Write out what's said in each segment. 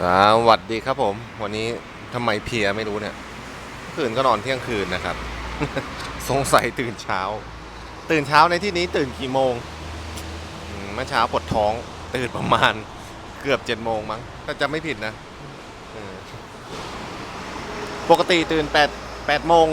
สวัสดีครับผม วันนี้ทำไมเพียไม่รู้เนี่ยคืนก็นอนเที่ยงคืนนะครับ สงสัยตื่นเช้า ตื่นเช้าในที่นี้ตื่นกี่โมงเมื่อเช้าปวดท้อง ตื่นประมาณเกือบเจ็ดโมงมั้งถ้าจำไม่ผิดนะปกติตื่นแปดแปดโมง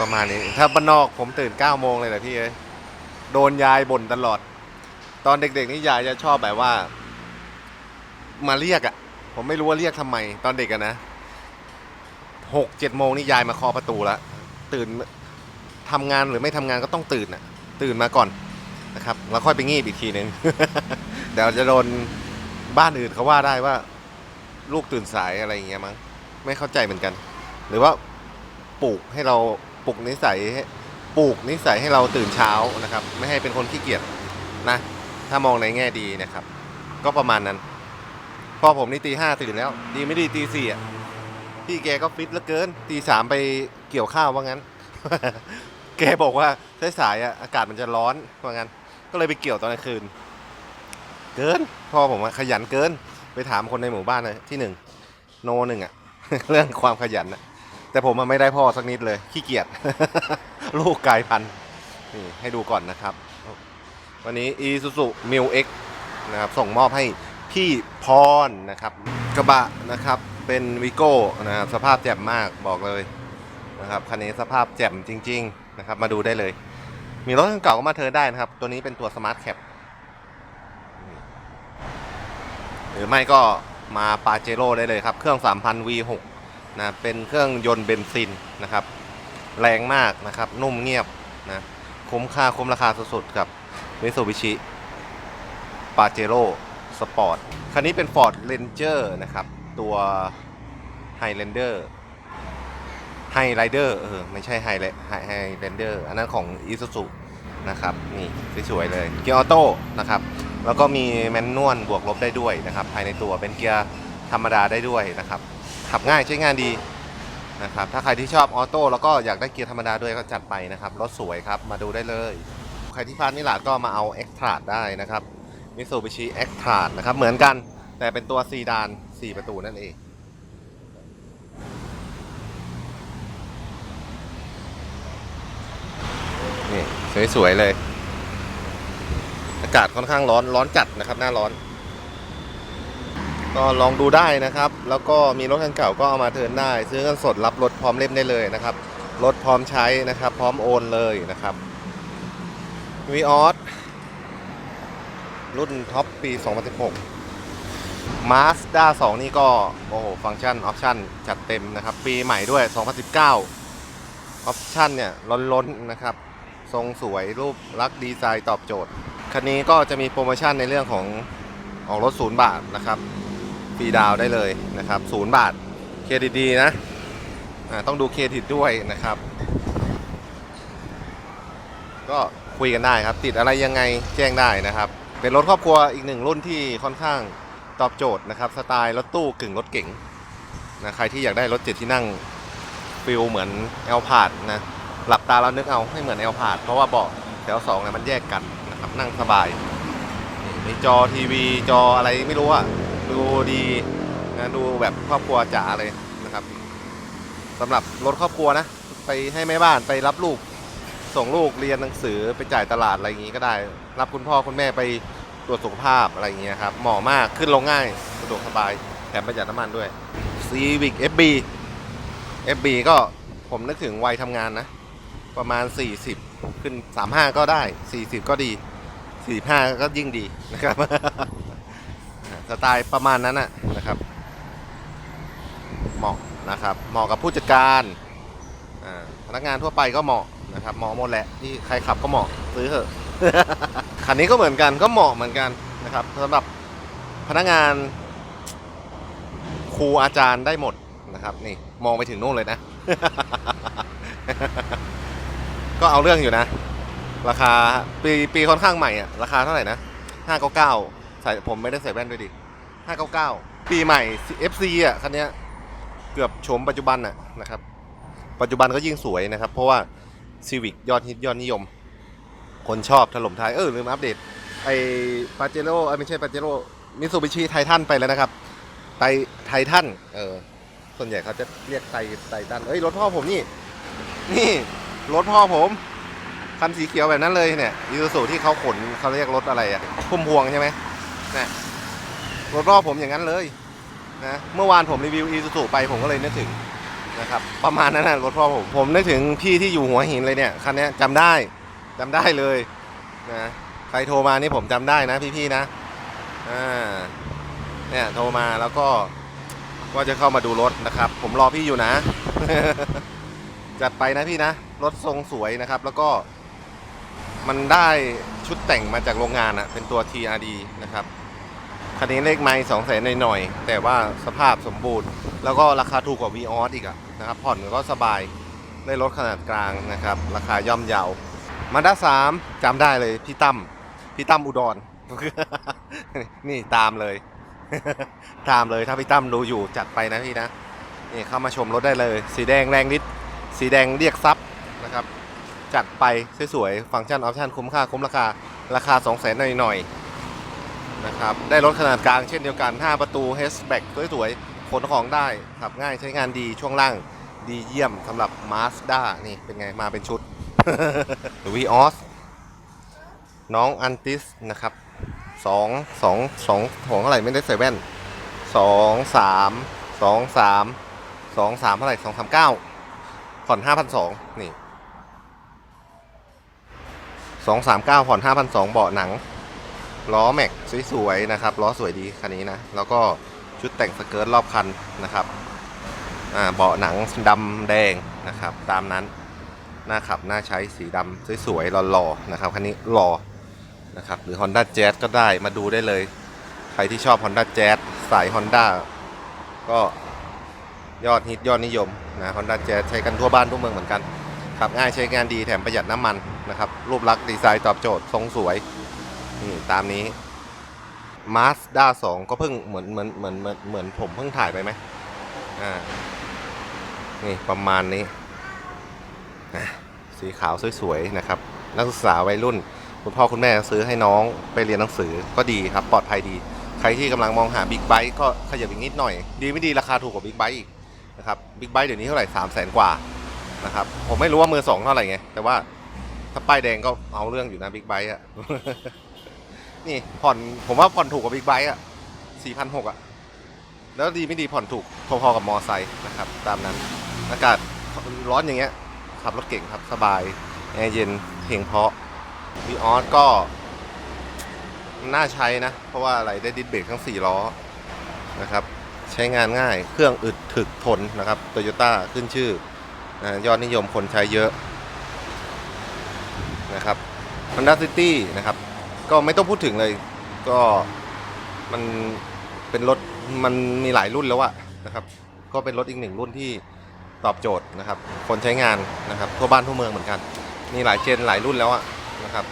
ประมาณนี้ ถ้าบ้านนอกผมตื่นเก้าโมงเลยแหละพี่เอ้ยโดนยายบ่นตลอด ตอนเด็กๆนี่ยายจะชอบแบบว่า มาเรียกอะ่ะ ผมไม่รู้ว่าเรียกทำไม ตอนเด็กอะนะหกเจ็ดโมงนี่ยายมาเคาะประตูแล้วตื่นทำงานหรือไม่ทำงานก็ต้องตื่นอะ่ะ ตื่นมาก่อนนะครับแล้วค่อยไปงีบอีกทีนึงเดี๋ยวจะโดนบ้านอื่นเขาว่าได้ว่า ลูกตื่นสายอะไรอย่างเงี้ยมั้งไม่เข้าใจเหมือนกัน หรือว่าปลูกให้เราปลุกนิสัยปลูกนิสัยให้เราตื่นเช้านะครับ ไม่ให้เป็นคนขี้เกียจนะ ถ้ามองในแง่ดีนะครับ ก็ประมาณนั้นพ่อผมนี่ตีห้าตื่นแล้ว ดีไม่ดีตีสี่อะพี่แกก็ฟิตเหลือเกินตีสามไปเกี่ยวข้าวว่างั้น แกบอกว่าสายๆอะอากาศมันจะร้อนว่างั้น ก็เลยไปเกี่ยวตอนกลางคืน เกินพ่อผมขยันเกิน ไปถามคนในหมู่บ้านเลยที่หนึ่งโนหนึ่งอะ เรื่องความขยันอะแต่ผมมันไม่ได้พ่อสักนิดเลย ขี้เกียจ ลูกกายพันธุ์นี่ให้ดูก่อนนะครับ วันนี้ Isuzu m i l X นะครับส่งมอบให้พี่พรนะครับกระบะนะครับเป็นวิโก้นะครับสภาพแจ่มมากบอกเลยนะครับคันนี้สภาพแจ่มจริง ๆ นะครับ มาดูได้เลย มีรถคันเก่าก็มาเทิร์นได้นะครับ ตัวนี้เป็นตัว Smart Cap หรือไม่ก็มาปาเจโร่ได้เลยครับ เครื่อง 3,000 V6 นะเป็นเครื่องยนต์เบนซินนะครับ แรงมากนะครับ นุ่มเงียบนะคุ้มค่าคุ้มราคาสุดๆกับ Mitsubishi Pajero Sport คันนี้เป็น Ford Ranger นะครับ ตัว Highlander Highrider เออ ไม่ใช่ Highlander อันนั้นของ Isuzu นะครับ นี่สวยๆเลยเกียร์ออโต้นะครับ แล้วก็มีแมนนวลบวกลบได้ด้วยนะครับ ภายในตัวเป็นเกียร์ธรรมดาได้ด้วยนะครับ ขับง่ายใช้งานดีนะครับ ถ้าใครที่ชอบออโต้แล้วก็อยากได้เกียร์ธรรมดาด้วยก็จัดไปนะครับ รถสวยครับ มาดูได้เลย ใครที่พลาดนี่หลาดก็มาเอา x t r a ได้นะครับมิสูบิชิ x t r a นะครับ เหมือนกันแต่เป็นตัวซีดาน 4 ประตูนั่นเองนี่สวย ๆ เลย อากาศค่อนข้างร้อนร้อนจัดนะครับ หน้าร้อน ก็ลองดูได้นะครับ แล้วก็มีรถคันเก่าก็เอามาเทินได้ ซื้อเงินสดรับรถพร้อมเล่มได้เลยนะครับ รถพร้อมใช้นะครับ พร้อมโอนเลยนะครับ วีออสรุ่นท็อปปี 2016 Mazda 2 นี่ก็ โอ้โห ฟังก์ชัน ออปชั่นจัดเต็มนะครับ ปีใหม่ด้วย 2019 ออปชั่นเนี่ยล้นๆนะครับ ทรงสวยรูปลักษ์ดีไซน์ตอบโจทย์ คันนี้ก็จะมีโปรโมชั่นในเรื่องของออกรถศูนย์บาทนะครับฟรีดาวได้เลยนะครับศูนย์บาท เครดิตดีนะต้องดูเครดิตด้วยนะครับ ก็คุยกันได้ครับ ติดอะไรยังไงแจ้งได้นะครับ เป็นรถครอบครัวอีกหนึ่งรุ่นที่ค่อนข้างตอบโจทย์นะครับ สไตล์รถตู้กึ่งรถเก๋งนะใครที่อยากได้รถเจ็ดที่นั่งฟิลเหมือนแอลพาดนะหลับตาแล้วนึกเอาให้เหมือนแอลพาดเพราะว่าเบาะแถวสองเนี่ยมันแยกกันนะครับนั่งสบายมีจอทีวีจออะไรไม่รู้อะดูดีนะดูแบบครอบครัวจ๋าเลยนะครับสำหรับรถครอบครัวนะ ไปให้แม่บ้านไปรับลูก ส่งลูกเรียนหนังสือไปจ่ายตลาดอะไรอย่างงี้ก็ได้ รับคุณพ่อคุณแม่ไปตรวจสุขภาพอะไรอย่างเงี้ยครับเหมาะมากขึ้นลงง่ายสะดวกสบายแถมประหยัดน้ำมันด้วย Civic FB FB ก็ผมนึกถึงวัยทำงานนะ ประมาณ 40 ขึ้น 35 ก็ได้ 40 ก็ดี 45 ก็ยิ่งดีนะครับ สไตล์ประมาณนั้นนะครับ เหมาะนะครับ เหมาะกับผู้จัดการพนักงานทั่วไปก็เหมาะ นะครับเหมาะหมดแหละที่ใครขับก็เหมาะซื้อเถอะคันนี้ก็เหมือนกันก็เหมาะเหมือนกันนะครับสำหรับพนักงานครูอาจารย์ได้หมดนะครับนี่มองไปถึงนู่นเลยนะ ก็เอาเรื่องอยู่นะ ราคาปีปีค่อนข้างใหม่อะราคาเท่าไหร่นะห้าเก้าเก้าใส่ผมไม่ได้ใส่แว่นด้วยดิห้าเก้าเก้าปีใหม่ FC อะคันนี้เกือบโฉมปัจจุบันอะนะครับ ปัจจุบันก็ยิ่งสวยนะครับ เพราะว่า Civic ยอดฮิตยอดนิยม คนชอบถล่มท้าย เออลืมอัปเดต ไอปาเจโร่ไม่ใช่ปาเจโร่มิซูบิชิไททันไปแล้วนะครับ ไทไททันเออ ส่วนใหญ่เขาจะเรียกไทไททันเอ้ย รถพ่อผมนี่ นี่ รถพ่อผมคันสีเขียวแบบนั้นเลยเนี่ยยูซูที่เขาขนเขาเรียกรถอะไรอะพุ่มพวงใช่ไหมเนี่ยรถพ่อผมอย่างนั้นเลยนะเมื่อวานผมรีวิวอีซูซูไปผมก็เลยนึกถึง นะครับประมาณนั้นนะรถพ่อผมผมนึกถึงพี่ที่อยู่หัวหินเลยเนี่ยคันนี้ยจำได้จำได้เลยนะใครโทรมานี่ผมจำได้นะพี่ๆนะอ่าเนี่ยโทรมาแล้วก็ว่าจะเข้ามาดูรถนะครับ ผมรอพี่อยู่นะ จัดไปนะพี่นะ รถทรงสวยนะครับ แล้วก็มันได้ชุดแต่งมาจากโรงงานอะเป็นตัว TRD นะครับ คันนี้เลขไม่สองแสนหน่อยๆ แต่ว่าสภาพสมบูรณ์ แล้วก็ราคาถูกกว่า v ีออสอีกอะนะครับ ผ่อนก็สบาย ได้รถขนาดกลางนะครับ ราคาย่อมเยามาด้าสามจำได้เลยพี่ตั้มพี่ตั้มอุดร นี่ตามเลย ตามเลยถ้าพี่ตั้มดูอยู่จัดไปนะพี่นะนี่เข้ามาชมรถได้เลย สีแดงแรงฤทธิ์สีแดงเรียกซับนะครับ จัดไปสวยๆฟังก์ชันออปชันคุ้มค่าคุ้มราคาราคา 2 0 0แสนหน่อยๆ นะครับ ได้รถขนาดกลางเช่นเดียวกัน 5 ประตู hatchback สวยๆขนของได้ขับง่ายใช้งานดีช่วงล่างดีเยี่ยมสำหรับ Mazda นี่เป็นไงมาเป็นชุด วีออสน้องอันติสนะครับสองสองสองของเท่าไหร่ไม่ได้ใส่แว่นสองสามสองสามสองสามเท่าไหร่สองสามเก้าผ่อนห้าพันสองนี่สองสามเก้าผ่อนห้าพันสองเบาะหนัง ล้อแม็กสวยๆนะครับล้อสวยดีคันนี้นะ แล้วก็ชุดแต่งสเกิร์ตรอบคันนะครับอ่าเบาะหนังดำแดงนะครับตามนั้นหน้าขับหน้าใช้สีดำสวยๆหล่อๆนะครับคันนี้หล่อนะครับหรือ Honda Jazz ก็ได้มาดูได้เลย ใครที่ชอบ Honda Jazz สาย Honda ก็ยอดฮิตยอดนิยมนะ Honda Jazz ใช้กันทั่วบ้านทั่วเมืองเหมือนกันขับง่ายใช้งานดีแถมประหยัดน้ำมันนะครับรูปลักษณ์ดีไซน์ตอบโจทย์ทรงสวย นี่ตามนี้ Mazda 2 ก็เพิ่งเหมือนเหมือนเหมือนเหมือนเหมือนผมเพิ่งถ่ายไปไหมอ่า นี่ประมาณนี้นะสีขาวสวยๆนะครับ นักศึกษาวัยรุ่น คุณพ่อคุณแม่ซื้อให้น้องไปเรียนหนังสือก็ดีครับ ปลอดภัยดี ใครที่กำลังมองหาบิ๊กไบค์ก็ขยับอีกนิดหน่อย ดีไม่ดีราคาถูกกว่าบิ๊กไบค์อีกนะครับบิ๊กไบค์เดี๋ยวนี้เท่าไหร่สามแสนกว่านะครับ ผมไม่รู้ว่ามือสองเท่าไหร่ไง แต่ว่าถ้าป้ายแดงก็เอาเรื่องอยู่นะบิ๊กไบค์อะ นี่ผ่อนผมว่าผ่อนถูกกว่าบิ๊กไบค์อะสี่พันหกอะ แล้วดีไม่ดีผ่อนถูกพอๆกับมอไซค์นะครับ ตามนั้น อากาศร้อนอย่างเงี้ยขับรถเก่งครับสบาย แอร์เย็นเพลงเพราะวีออสก็ น่าใช้นะ เพราะว่าอะไรได้ดิสเบรกทั้ง 4 ล้อนะครับ ใช้งานง่ายเครื่องอึดถึกทนนะครับโตโยต้าขึ้นชื่อนะยอดนิยมคนใช้เยอะนะครับ Honda City นะครับ ก็ไม่ต้องพูดถึงเลย ก็มันเป็นรถมันมีหลายรุ่นแล้วอะนะครับ ก็เป็นรถอีกหนึ่งรุ่นที่ตอบโจทย์นะครับ คนใช้งานนะครับทั่วบ้านทั่วเมืองเหมือนกัน มีหลายเจนหลายรุ่นแล้วอะนะครับ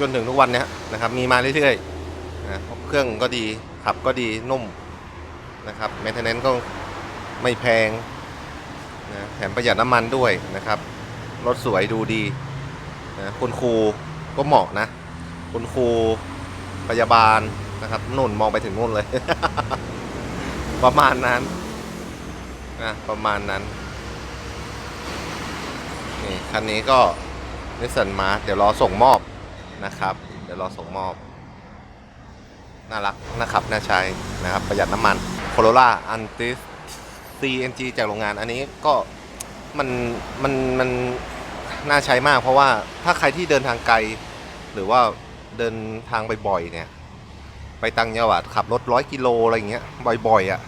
จนถึงทุกวันนี้นะครับ มีมาเรื่อยๆนะเครื่องก็ดีขับก็ดีนุ่มนะครับแมนเทนเนนก็ไม่แพงนะแถมประหยัดน้ำมันด้วยนะครับ รถสวยดูดีนะคุณครูก็เหมาะนะ คุณครูพยาบาลนะครับนุ่นมองไปถึงนู่นเลย ประมาณนั้นนะประมาณนั้นนี่คันนี้ก็นิสสันมาเดี๋ยวรอส่งมอบนะครับ เดี๋ยวรอส่งมอบน่ารักนะครับน่าใช้นะครับประหยัดน้ำมัน Corolla Antis CNG จากโรงงานอันนี้ก็มันมันมันน่าใช้มาก เพราะว่าถ้าใครที่เดินทางไกล หรือว่า เดินทางบ่อยๆเนี่ย ไปตังจังหวัดขับรถร้อยกิโลอะไรอย่างเงี้ยบ่อยๆอะ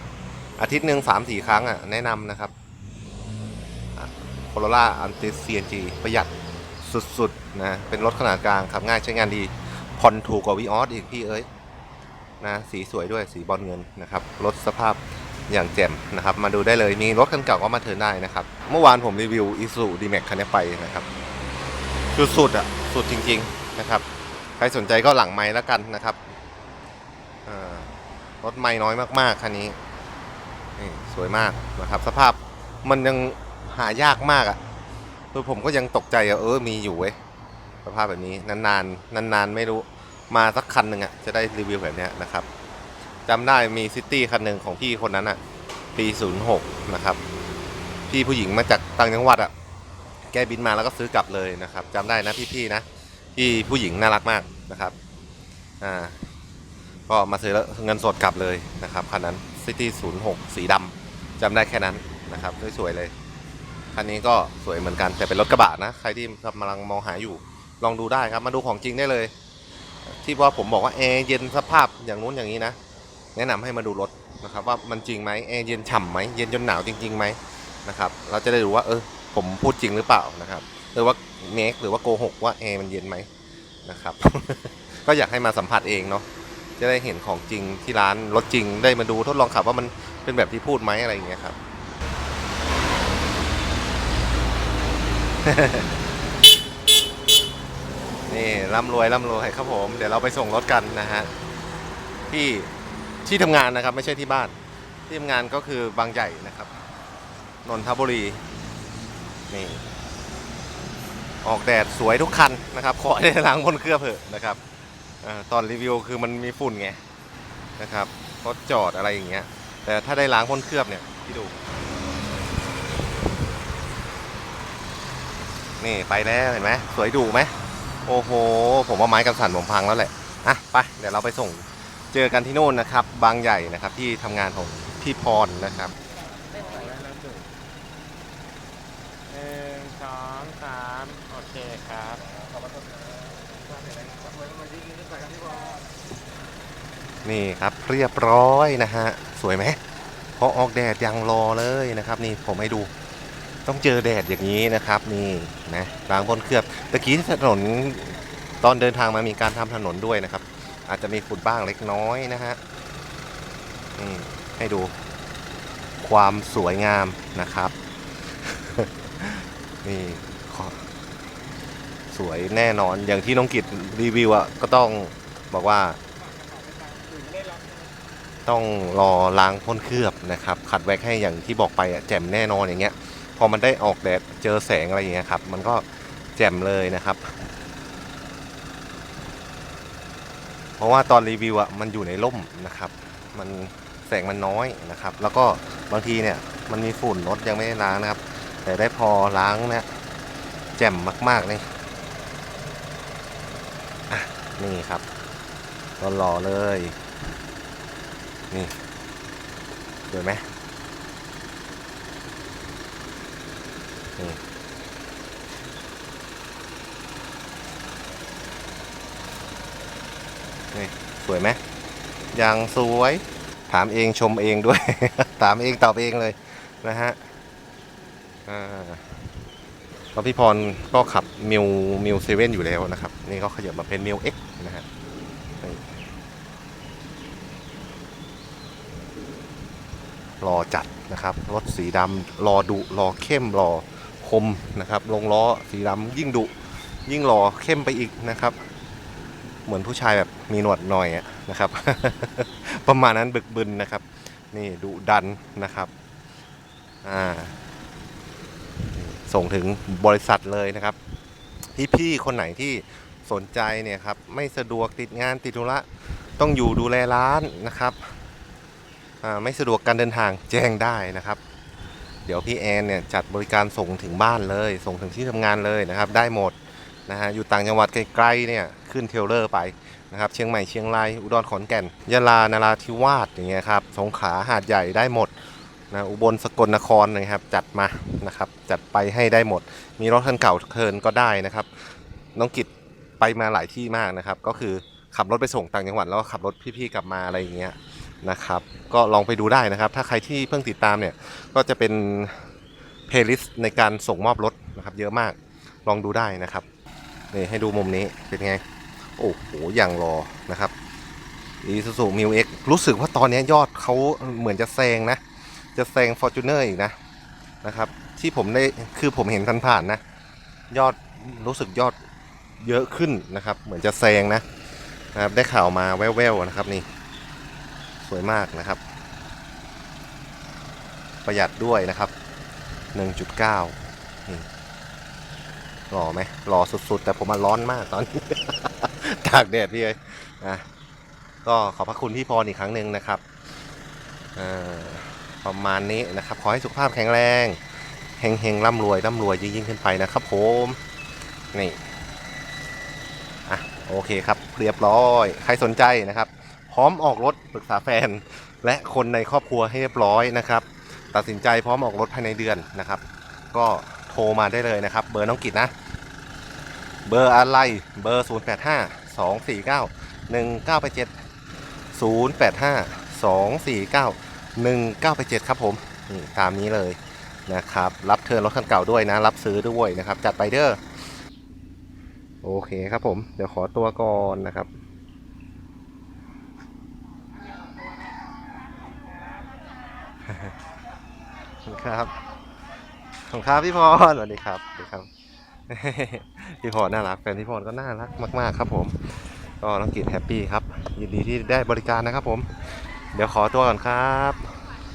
อาทิตย์หนึ่งสามสี่ครั้งอะ แนะนำนะครับโคโรล่าอันติส CNG ประหยัดสุดๆนะเป็นรถขนาดกลางขับง่ายใช้งานดีผ่อนถูกกว่าวีออสอีกพี่เอ้ยนะสีสวยด้วยสีบอลเงินนะครับรถสภาพอย่างแจ่มนะครับมาดูได้เลยมีรถคันเก่าก็มาเทินได้นะครับ เมื่อวานผมรีวิว i s u d m a x คันนี้ไปนะครับสุดๆอะสุดจริง ๆนะครับ ใครสนใจก็หลังไม้แล้วกันนะครับรถไม่น้อยมากๆคันนี้นี่สวยมากนะครับ สภาพมันยังหายากมากอะ่ะคือผมก็ยังตกใจอะเออมีอยู่เว้ยสภาพแบบนี้นานๆนานๆ ไม่รู้มาสักคันหนึ่งอะจะได้รีวิวแบบเนี้ยนะครับจำได้มีซิตี้คันหนึ่งของพี่คนนั้นอะปี06นะครับพี่ผู้หญิงมาจากต่างจังหวัดอะแกบินมาแล้วก็ซื้อกลับเลยนะครับจำได้นะพี่ๆนะ พี่ผู้หญิงน่ารักมากนะครับอ่าก็มาซื้อแล้วเงินสดกลับเลยนะครับคันนั้น City 06สีดำจำได้แค่นั้นนะครับสวยๆเลยคันนี้ก็สวยเหมือนกันแต่เป็นรถกระบะนะ ใครที่กำลังมองหาอยู่ ลองดูได้ครับมาดูของจริงได้เลย ที่ว่าผมบอกว่าแอร์เย็นสภาพอย่างนู้นอย่างนี้นะ แนะนำให้มาดูรถนะครับ ว่ามันจริงไหมแอร์เย็นฉ่ำไหมเย็นจนหนาวจริงๆไหมนะครับ เราจะได้รู้ว่าเออผมพูดจริงหรือเปล่านะครับหรือว่า เมคหรือว่าโกหกว่าแอร์มันเย็นไหมนะครับ ก็อยากให้มาสัมผัสเองเนาะจะได้เห็นของจริงที่ร้านรถจริงได้มาดูทดลองขับว่ามันเป็นแบบที่พูดไหมอะไรอย่างเงี้ยครับนี่ร่ำรวยร่ำรวยครับผม เดี๋ยวเราไปส่งรถกันนะฮะที่ที่ทำงานนะครับ ไม่ใช่ที่บ้าน ที่ทำงานก็คือบางใหญ่นะครับนนทบุรีนี่ ออกแดดสวยทุกคันนะครับขอได้ล้างบนเครื่องเถอะนะครับอตอนรีวิวคือมันมีฝุ่นไงนะครับรถจอดอะไรอย่างเงี้ย แต่ถ้าได้ล้างบนเคลือบเนี่ยพี่ดู นี่ไปแล้วเห็นไหมสวยดูไหมโอ้โห ผมว่าไม้กันสั่นผมพังแล้วแหละอะไปเดี๋ยวเราไปส่งเจอกันที่โน่นนะครับ บางใหญ่นะครับที่ทำงานของพี่พรนะครับ หนึ่งสองสามโอ เคครับ นี่ครับเรียบร้อยนะฮะ สวยไหมพอออกแดดยังรอเลยนะครับ นี่ผมให้ดูต้องเจอแดดอย่างนี้นะครับ นี่นะล้างบนเคลือบตะกี้ถนนตอนเดินทางมามีการทำถนนด้วยนะครับ อาจจะมีฝุ่นบ้างเล็กน้อยนะฮะอืมให้ดูความสวยงามนะครับ นี่ข สวยแน่นอนอย่างที่น้องกิตรีวิวอะก็ต้องบอกว่า ต้องรอล้างพ่นเคลือบนะครับขัดแว็กให้อย่างที่บอกไปอะแจ่มแน่นอนอย่างเงี้ย พอมันได้ออกแดดเจอแสงอะไรอย่างเงี้ยครับ มันก็แจ่มเลยนะครับ เพราะว่าตอนรีวิวอะมันอยู่ในร่มนะครับ มันแสงมันน้อยนะครับ แล้วก็บางทีเนี่ยมันมีฝุ่นรถยังไม่ได้ล้างนะครับ แต่ได้พอล้างเนี่ยแจ่มมากๆเลย นี่ครับรอเลย นี่สวยไหมนี่นี่สวยไหมยังสวยถามเองชมเองด้วย ถามเองตอบเองเลยนะฮะอ่า แล้วพี่พรก็ขับมิวมิวเซเว่นอยู่แล้วนะครับ นี่ก็ขยับมาเป็นมิวเอ็กนะฮะรอจัดนะครับ รถสีดำรอดุรอเข้มรอคมนะครับ ลงล้อสีดำยิ่งดุ ยิ่งรอเข้มไปอีกนะครับ เหมือนผู้ชายแบบมีหนวดหน่อยนะครับ ประมาณนั้นบึกบึนนะครับ นี่ดุดันนะครับ อ่า ส่งถึงบริษัทเลยนะครับพี่ๆคนไหนที่สนใจเนี่ยครับไม่สะดวกติดงานติดธุระต้องอยู่ดูแลร้านนะครับไม่สะดวกการเดินทางแจ้งได้นะครับ เดี๋ยวพี่แอนเนี่ยจัดบริการส่งถึงบ้านเลย ส่งถึงที่ทำงานเลยนะครับ ได้หมดนะฮะอยู่ต่างจังหวัดไกลๆเนี่ยขึ้นเทลเลอร์ไปนะครับ เชียงใหม่เชียงรายอุดรขอนแก่นยะลานราธิวาสอย่างเงี้ยครับสงขลาหาดใหญ่ได้หมด นะอุบลสกลนครนะครับจัดมานะครับจัดไปให้ได้หมด มีรถคันเก่าเทินก็ได้นะครับน้องกิจไปมาหลายที่มากนะครับ ก็คือขับรถไปส่งต่างจังหวัดแล้วก็ขับรถพี่ๆกลับมาอะไรอย่างเงี้ยนะครับ ก็ลองไปดูได้นะครับ ถ้าใครที่เพิ่งติดตามเนี่ยก็จะเป็นเพลย์ลิสต์ในการส่งมอบรถนะครับ เยอะมากลองดูได้นะครับนี่ให้ดูมุมนี้เป็นไง โอ้โหอย่างรอนะครับอีซูซูมิวเอ็กรู้สึกว่าตอนนี้ยอดเขาเหมือนจะแซงนะ จะแซงฟอร์จูเนอร์อีกนะนะครับ ที่ผมได้คือผมเห็นผ่านๆนะ ยอดรู้สึกยอดเยอะขึ้นนะครับ เหมือนจะแซงนะนะครับ ได้ข่าวมาแว่วๆนะครับนี่ สวยมากนะครับ ประหยัดด้วยนะครับ 1.9นี่รอไหมรอสุดๆ แต่ผมมันร้อนมากตอนนี้ ตากแดดพี่เอ้ยนะก็ขอบพระคุณพี่พรอีกครั้งหนึ่งนะครับ อ่า ประมาณนี้นะครับขอให้สุขภาพแข็งแรงเฮงเฮงร่ำรวยร่ำรวยยิ่งขึ้นไปนะครับผมนี่อะโอเคครับเรียบร้อย ใครสนใจนะครับ พร้อมออกรถปรึกษาแฟน และคนในครอบครัวให้เรียบร้อยนะครับ ตัดสินใจพร้อมออกรถภายในเดือนนะครับ ก็โทรมาได้เลยนะครับ เบอร์น้องกิจนะ เบอร์อะไรเบอร์ 0 8 5 2 4 9 1 9 8 7 0 8 5 2 4 9 1 9 8 7 ครับผมนี่ตามนี้เลยนะครับ รับเทิร์นรถคันเก่าด้วยนะ รับซื้อด้วยนะครับ จัดไปเด้อโอเคครับผม เดี๋ยวขอตัวก่อนนะครับขอบคุณครับขอบคุณครับพี่พรสวัสดีครับสวัสดีครับ พี่พรน่ารักแฟนพี่พรก็น่ารักมาก ๆ ครับผม ก็น้องกิจแฮปปี้ครับ ยินดีที่ได้บริการนะครับผม เดี๋ยวขอตัวก่อนครับ